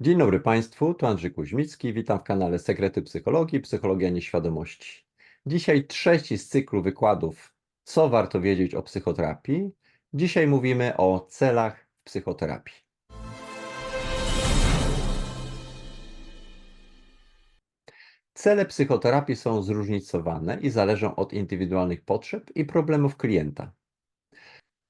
Dzień dobry Państwu, tu Andrzej Kuźmicki, witam w kanale Sekrety Psychologii, Psychologia Nieświadomości. Dzisiaj trzeci z cyklu wykładów Co warto wiedzieć o psychoterapii. Dzisiaj mówimy o celach w psychoterapii. Cele psychoterapii są zróżnicowane i zależą od indywidualnych potrzeb i problemów klienta.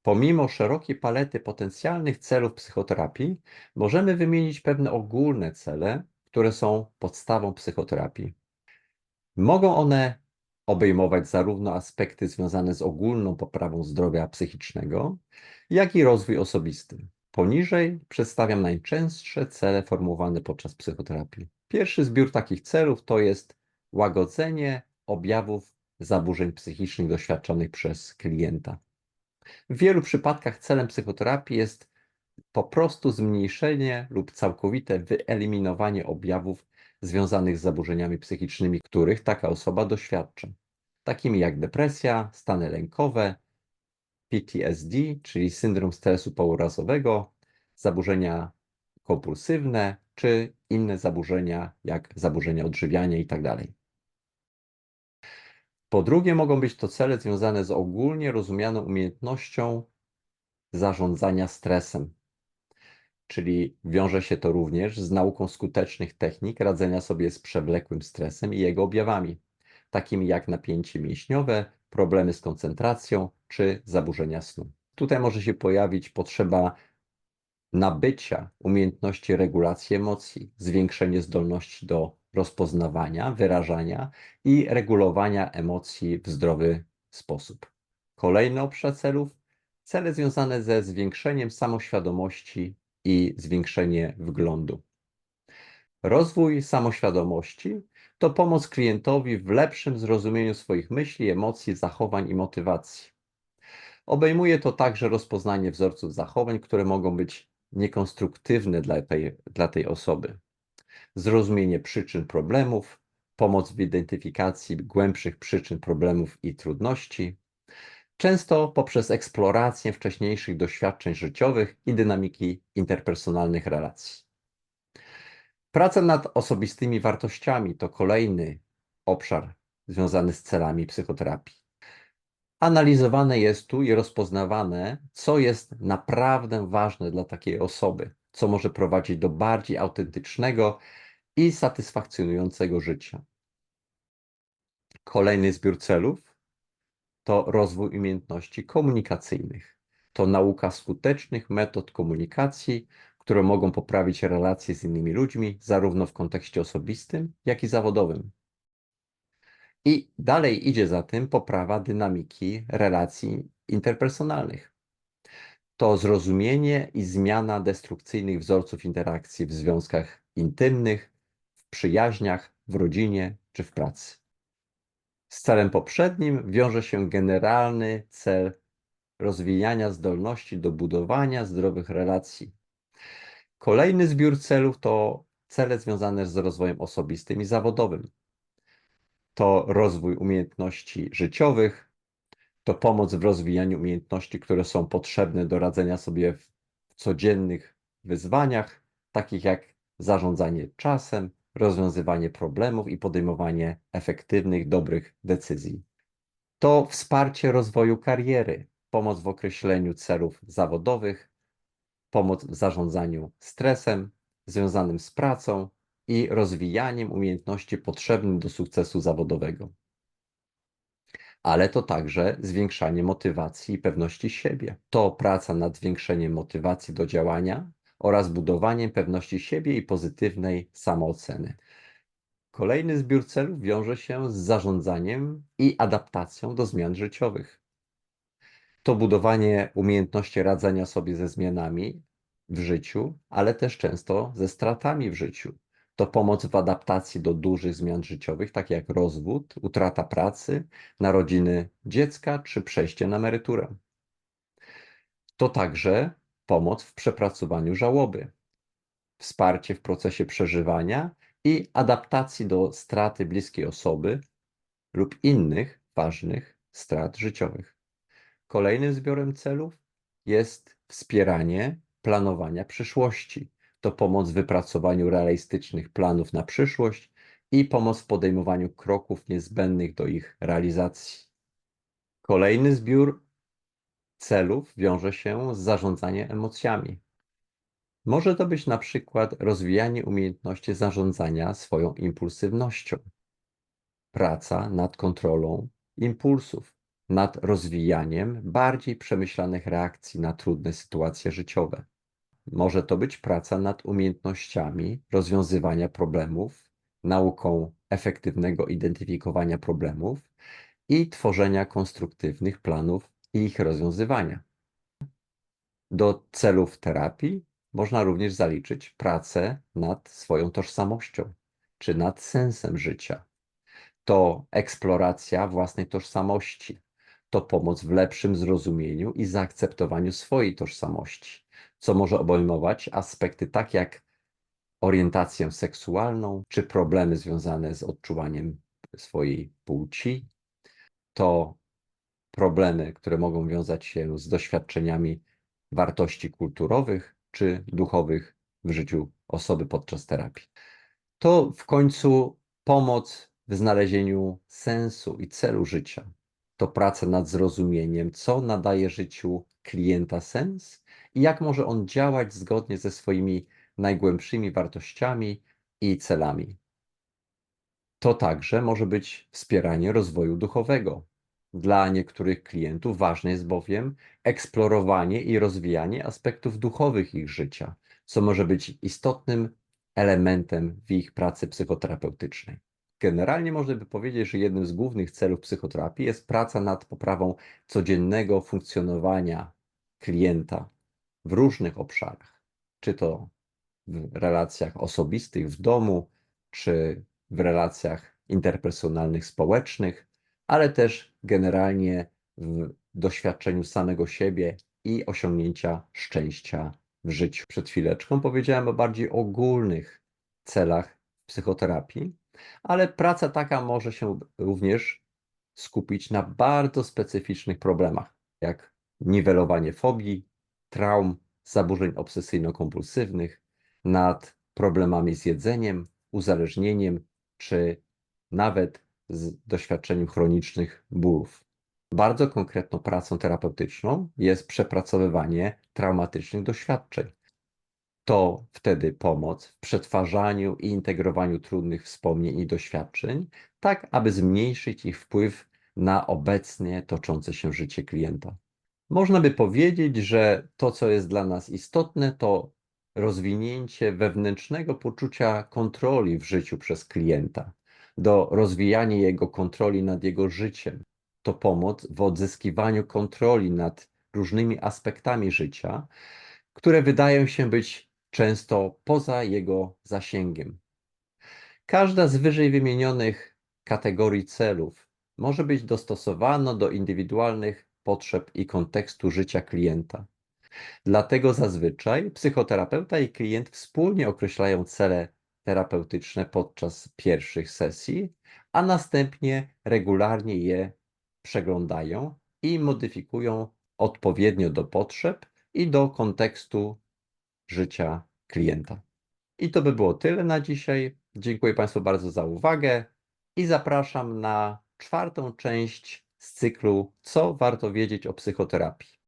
Pomimo szerokiej palety potencjalnych celów psychoterapii, możemy wymienić pewne ogólne cele, które są podstawą psychoterapii. Mogą one obejmować zarówno aspekty związane z ogólną poprawą zdrowia psychicznego, jak i rozwój osobisty. Poniżej przedstawiam najczęstsze cele formułowane podczas psychoterapii. Pierwszy zbiór takich celów to jest łagodzenie objawów zaburzeń psychicznych doświadczonych przez klienta. W wielu przypadkach celem psychoterapii jest po prostu zmniejszenie lub całkowite wyeliminowanie objawów związanych z zaburzeniami psychicznymi, których taka osoba doświadcza, takimi jak depresja, stany lękowe, PTSD, czyli syndrom stresu pourazowego, zaburzenia kompulsywne czy inne zaburzenia, jak zaburzenia odżywiania itd. Po drugie, mogą być to cele związane z ogólnie rozumianą umiejętnością zarządzania stresem, czyli wiąże się to również z nauką skutecznych technik radzenia sobie z przewlekłym stresem i jego objawami, takimi jak napięcie mięśniowe, problemy z koncentracją czy zaburzenia snu. Tutaj może się pojawić potrzeba nabycia umiejętności regulacji emocji, zwiększenie zdolności do rozpoznawania, wyrażania i regulowania emocji w zdrowy sposób. Kolejny obszar celów cele związane ze zwiększeniem samoświadomości i zwiększenie wglądu. Rozwój samoświadomości to pomoc klientowi w lepszym zrozumieniu swoich myśli, emocji, zachowań i motywacji. Obejmuje to także rozpoznanie wzorców zachowań, które mogą być niekonstruktywne dla tej, dla tej osoby zrozumienie przyczyn problemów, pomoc w identyfikacji głębszych przyczyn problemów i trudności, często poprzez eksplorację wcześniejszych doświadczeń życiowych i dynamiki interpersonalnych relacji. Praca nad osobistymi wartościami to kolejny obszar związany z celami psychoterapii. Analizowane jest tu i rozpoznawane, co jest naprawdę ważne dla takiej osoby, co może prowadzić do bardziej autentycznego i satysfakcjonującego życia. Kolejny zbiór celów to rozwój umiejętności komunikacyjnych. To nauka skutecznych metod komunikacji, które mogą poprawić relacje z innymi ludźmi, zarówno w kontekście osobistym, jak i zawodowym. I dalej idzie za tym poprawa dynamiki relacji interpersonalnych. To zrozumienie i zmiana destrukcyjnych wzorców interakcji w związkach intymnych, przyjaźniach, w rodzinie czy w pracy. Z celem poprzednim wiąże się generalny cel rozwijania zdolności do budowania zdrowych relacji. Kolejny zbiór celów to cele związane z rozwojem osobistym i zawodowym. To rozwój umiejętności życiowych, to pomoc w rozwijaniu umiejętności, które są potrzebne do radzenia sobie w codziennych wyzwaniach, takich jak zarządzanie czasem, rozwiązywanie problemów i podejmowanie efektywnych, dobrych decyzji. To wsparcie rozwoju kariery, pomoc w określeniu celów zawodowych, pomoc w zarządzaniu stresem związanym z pracą i rozwijaniem umiejętności potrzebnych do sukcesu zawodowego. Ale to także zwiększanie motywacji i pewności siebie. To praca nad zwiększeniem motywacji do działania oraz budowaniem pewności siebie i pozytywnej samooceny. Kolejny zbiór celów wiąże się z zarządzaniem i adaptacją do zmian życiowych. To budowanie umiejętności radzenia sobie ze zmianami w życiu, ale też często ze stratami w życiu. To pomoc w adaptacji do dużych zmian życiowych, takie jak rozwód, utrata pracy, narodziny dziecka czy przejście na emeryturę. To także pomoc w przepracowaniu żałoby, wsparcie w procesie przeżywania i adaptacji do straty bliskiej osoby lub innych ważnych strat życiowych. Kolejnym zbiorem celów jest wspieranie planowania przyszłości. To pomoc w wypracowaniu realistycznych planów na przyszłość i pomoc w podejmowaniu kroków niezbędnych do ich realizacji. Kolejny zbiór celów wiąże się z zarządzaniem emocjami. Może to być na przykład rozwijanie umiejętności zarządzania swoją impulsywnością, praca nad kontrolą impulsów, nad rozwijaniem bardziej przemyślanych reakcji na trudne sytuacje życiowe. Może to być praca nad umiejętnościami rozwiązywania problemów, nauką efektywnego identyfikowania problemów i tworzenia konstruktywnych planów ich rozwiązywania. Do celów terapii można również zaliczyć pracę nad swoją tożsamością czy nad sensem życia. To eksploracja własnej tożsamości, to pomoc w lepszym zrozumieniu i zaakceptowaniu swojej tożsamości, co może obejmować aspekty takie jak orientację seksualną czy problemy związane z odczuwaniem swojej płci. To problemy, które mogą wiązać się z doświadczeniami wartości kulturowych czy duchowych w życiu osoby podczas terapii. To w końcu pomoc w znalezieniu sensu i celu życia. To praca nad zrozumieniem, co nadaje życiu klienta sens i jak może on działać zgodnie ze swoimi najgłębszymi wartościami i celami. To także może być wspieranie rozwoju duchowego. Dla niektórych klientów ważne jest bowiem eksplorowanie i rozwijanie aspektów duchowych ich życia, co może być istotnym elementem w ich pracy psychoterapeutycznej. Generalnie można by powiedzieć, że jednym z głównych celów psychoterapii jest praca nad poprawą codziennego funkcjonowania klienta w różnych obszarach, czy to w relacjach osobistych w domu, czy w relacjach interpersonalnych, społecznych, ale też generalnie w doświadczeniu samego siebie i osiągnięcia szczęścia w życiu. Przed chwileczką powiedziałem o bardziej ogólnych celach psychoterapii, ale praca taka może się również skupić na bardzo specyficznych problemach, jak niwelowanie fobii, traum, zaburzeń obsesyjno-kompulsywnych, nad problemami z jedzeniem, uzależnieniem, czy nawet z doświadczeniem chronicznych bólów. Bardzo konkretną pracą terapeutyczną jest przepracowywanie traumatycznych doświadczeń. To wtedy pomoc w przetwarzaniu i integrowaniu trudnych wspomnień i doświadczeń, tak aby zmniejszyć ich wpływ na obecnie toczące się życie klienta. Można by powiedzieć, że to, co jest dla nas istotne, to rozwinięcie wewnętrznego poczucia kontroli w życiu przez klienta, do rozwijania jego kontroli nad jego życiem. To pomoc w odzyskiwaniu kontroli nad różnymi aspektami życia, które wydają się być często poza jego zasięgiem. Każda z wyżej wymienionych kategorii celów może być dostosowana do indywidualnych potrzeb i kontekstu życia klienta. Dlatego zazwyczaj psychoterapeuta i klient wspólnie określają cele terapeutyczne podczas pierwszych sesji, a następnie regularnie je przeglądają i modyfikują odpowiednio do potrzeb i do kontekstu życia klienta. I to by było tyle na dzisiaj. Dziękuję Państwu bardzo za uwagę i zapraszam na czwartą część z cyklu Co warto wiedzieć o psychoterapii.